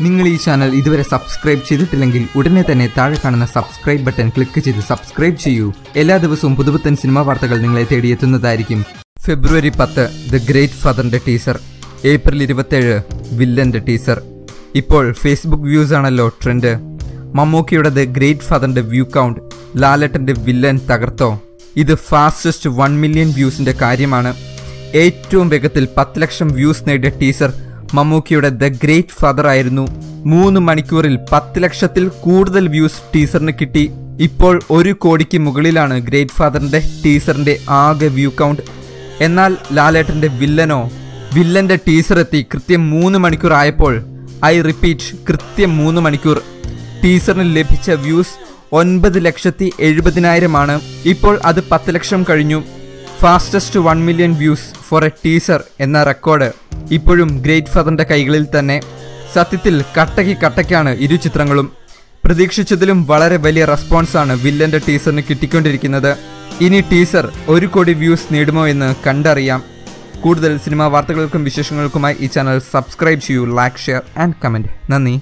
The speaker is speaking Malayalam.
നിങ്ങൾ ഈ ചാനൽ ഇതുവരെ സബ്സ്ക്രൈബ് ചെയ്തിട്ടില്ലെങ്കിൽ ഉടനെ തന്നെ താഴെ കാണുന്ന സബ്സ്ക്രൈബ് ബട്ടൺ ക്ലിക്ക് ചെയ്ത് സബ്സ്ക്രൈബ് ചെയ്യൂ. എല്ലാ ദിവസവും പുതുപുത്തൻ സിനിമാ വാർത്തകൾ നിങ്ങളെ തേടിയെത്തുന്നതായിരിക്കും ഫെബ്രുവരി പത്ത് ദ ഗ്രേറ്റ് ഫാദറിന്റെ ടീസർ ഏപ്രിൽ ഇരുപത്തേഴ് വില്ലന്റെ ടീസർ ഇപ്പോൾ ഫേസ്ബുക്ക് വ്യൂസ് ആണല്ലോ ട്രെൻഡ് മമ്മൂക്കിയുടെ ദ ഗ്രേറ്റ് ഫാദറിന്റെ വ്യൂ കൗണ്ട് ലാലട്ടന്റെ വില്ലൻ തകർത്തോ? ഇത് ഫാസ്റ്റസ്റ്റ് വൺ മില്യൺ വ്യൂസിന്റെ കാര്യമാണ്. ഏറ്റവും വേഗത്തിൽ പത്ത് ലക്ഷം വ്യൂസ് നേടിയ ടീസർ മമ്മൂക്കിയുടെ ദ ഗ്രേറ്റ് ഫാദർ ആയിരുന്നു. മൂന്ന് മണിക്കൂറിൽ പത്ത് ലക്ഷത്തിൽ കൂടുതൽ വ്യൂസ് ടീസറിന് കിട്ടി. ഇപ്പോൾ ഒരു കോടിക്ക് മുകളിലാണ് ഗ്രേറ്റ് ഫാദറിന്റെ ടീസറിന്റെ ആകെ വ്യൂ കൗണ്ട്. എന്നാൽ ലാലേട്ടന്റെ വില്ലനോ വില്ലന്റെ ടീസർ എത്തി കൃത്യം മൂന്ന് മണിക്കൂർ ആയപ്പോൾ ഐ റിപ്പീറ്റ് കൃത്യം മൂന്ന് മണിക്കൂർ. ടീസറിന് ലഭിച്ച വ്യൂസ് ഒൻപത് ലക്ഷത്തി എഴുപതിനായിരമാണ് ഇപ്പോൾ അത് പത്ത് ലക്ഷം കഴിഞ്ഞു. Fastest one million views for a teaser എന്ന റെക്കോർഡ്. ഇപ്പോഴും ഗ്രേറ്റ് ഫാദറിന്റെ കൈകളിൽ തന്നെ സത്യത്തിൽ കട്ടയ്ക്ക് കട്ടയ്ക്കാണ് ഇരു ചിത്രങ്ങളും. പ്രതീക്ഷിച്ചതിലും വളരെ വലിയ റെസ്പോൺസാണ് വില്ലന്റെ ടീസറിന് കിട്ടിക്കൊണ്ടിരിക്കുന്നത്. ഇനി ടീസർ ഒരു കോടി വ്യൂസ് നേടുമോ എന്ന് കണ്ടറിയാം. കൂടുതൽ സിനിമാ വാർത്തകൾക്കും വിശേഷങ്ങൾക്കുമായി ഈ ചാനൽ സബ്സ്ക്രൈബ് ചെയ്യൂ ലൈക്ക് ഷെയർ ആൻഡ് കമന്റ് നന്ദി.